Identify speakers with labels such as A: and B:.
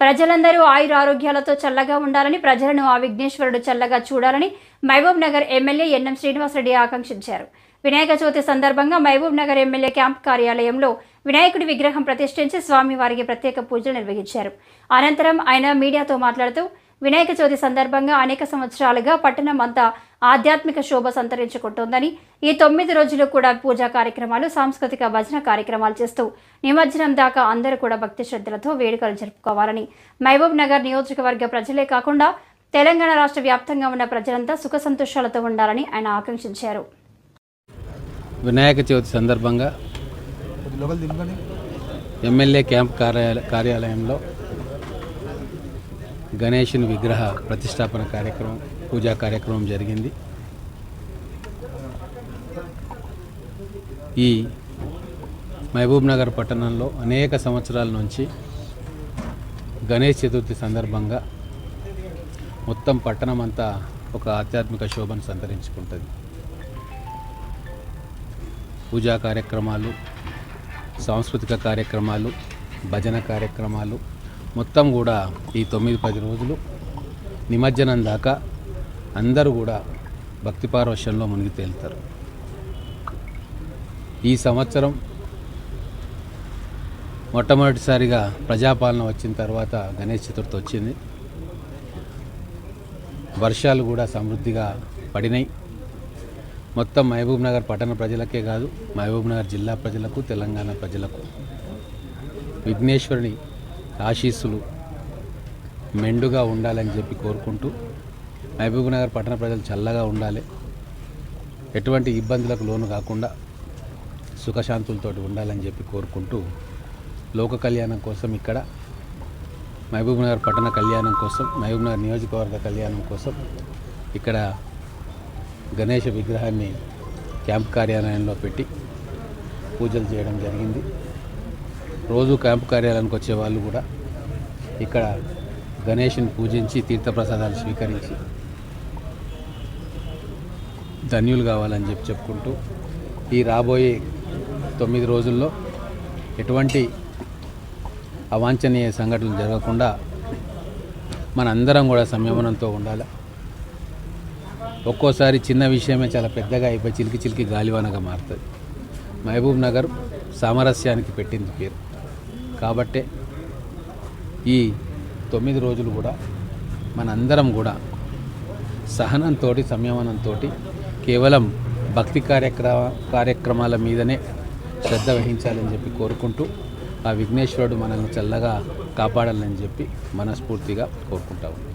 A: ప్రజలందరూ ఆయుర ఆరోగ్యాలతో చల్లగా ఉండాలని ప్రజలను ఆ విఘ్నేశ్వరుడు చల్లగా చూడాలని Mahabubnagar MLA N M Srinivasa Reddy ఆకాంక్షించారు. వినాయక చవితి సందర్భంగా మహబూబ్ నగర్ ఎమ్మెల్యే క్యాంప్ కార్యాలయంలో వినాయకుడి విగ్రహం ప్రతిష్ఠించి స్వామివారికి ప్రత్యేక పూజలు నిర్వహించారు. అనంతరం ఆయన మీడియాతో మాట్లాడుతూ వినాయక చవితి సందర్భంగా అనేక సంవత్సరాలుగా పట్టణం అంతా ఆధ్యాత్మిక శోభ సంతరించుకుంటోందని ఈ తొమ్మిది రోజులు కూడా పూజా కార్యక్రమాలు సాంస్కృతిక భజన కార్యక్రమాలు చేస్తూ నిమజ్జనం దాకా అందరూ కూడా భక్తి శ్రద్ధలతో వేడుకలు జరుపుకోవాలని. మహబూబ్ నగర్ నియోజకవర్గ ప్రజలే కాకుండా తెలంగాణ రాష్ట్ర వ్యాప్తంగా ఉన్న ప్రజలంతా సుఖ సంతోషాలతో ఉండాలని ఆయన ఆకాంక్షించారు.
B: వినాయక చవితి సందర్భంగా ఎమ్మెల్యే క్యాంప్ కార్యాలయ కార్యాలయంలో గణేషుని విగ్రహ ప్రతిష్టాపన కార్యక్రమం పూజా కార్యక్రమం జరిగింది. ఈ మహబూబ్ నగర్ పట్టణంలో అనేక సంవత్సరాల నుంచి గణేష్ చతుర్థి సందర్భంగా మొత్తం పట్టణం అంతా ఒక ఆధ్యాత్మిక శోభను సంతరించుకుంటుంది. పూజా కార్యక్రమాలు సాంస్కృతిక కార్యక్రమాలు భజన కార్యక్రమాలు మొత్తం కూడా ఈ తొమ్మిది పది రోజులు నిమజ్జనం దాకా అందరూ కూడా భక్తి పారవశ్యంలో మునిగి తేలుతారు. ఈ సంవత్సరం మొట్టమొదటిసారిగా ప్రజాపాలన వచ్చిన తర్వాత గణేష్ చతుర్థి వచ్చింది. వర్షాలు కూడా సమృద్ధిగా పడినాయి. మొత్తం మహబూబ్ నగర్ పట్టణ ప్రజలకే కాదు మహబూబ్ నగర్ జిల్లా ప్రజలకు తెలంగాణ ప్రజలకు విఘ్నేశ్వరుని ఆశీస్సులు మెండుగా ఉండాలని చెప్పి కోరుకుంటూ మహబూబ్ నగర్ పట్టణ ప్రజలు చల్లగా ఉండాలి. ఎటువంటి ఇబ్బందులకు లోను కాకుండా సుఖశాంతులతో ఉండాలని చెప్పి కోరుకుంటూ లోక కళ్యాణం కోసం ఇక్కడ మహబూబ్ నగర్ పట్టణ కళ్యాణం కోసం మహబూబ్ నగర్ నియోజకవర్గ కళ్యాణం కోసం ఇక్కడ గణేష విగ్రహాన్ని క్యాంప్ కార్యాలయంలో పెట్టి పూజలు చేయడం జరిగింది. రోజు క్యాంప్ కార్యాలయానికి వచ్చే వాళ్ళు కూడా ఇక్కడ గణేష్ని పూజించి తీర్థప్రసాదాలు స్వీకరించి ధన్యులు కావాలని చెప్పి చెప్పుకుంటూ ఈ రాబోయే తొమ్మిది రోజుల్లో ఎటువంటి అవాంఛనీయ సంఘటనలు జరగకుండా మనందరం కూడా సంయమనంతో ఉండాలి. ఒక్కోసారి చిన్న విషయమే చాలా పెద్దగా అయిపోయి చిలికి చిలికి గాలివానగా మారుతుంది. మహబూబ్ నగర్ సామరస్యానికి పెట్టింది పేరు. కాబట్టే ఈ తొమ్మిది రోజులు కూడా మనందరం కూడా సహనంతో సంయమనంతో కేవలం భక్తి కార్యక్రమ కార్యక్రమాల మీదనే శ్రద్ధ వహించాలని చెప్పి కోరుకుంటూ ఆ విఘ్నేశ్వరుడు మనల్ని చల్లగా కాపాడాలని చెప్పి మనస్ఫూర్తిగా కోరుకుంటా ఉన్నాం.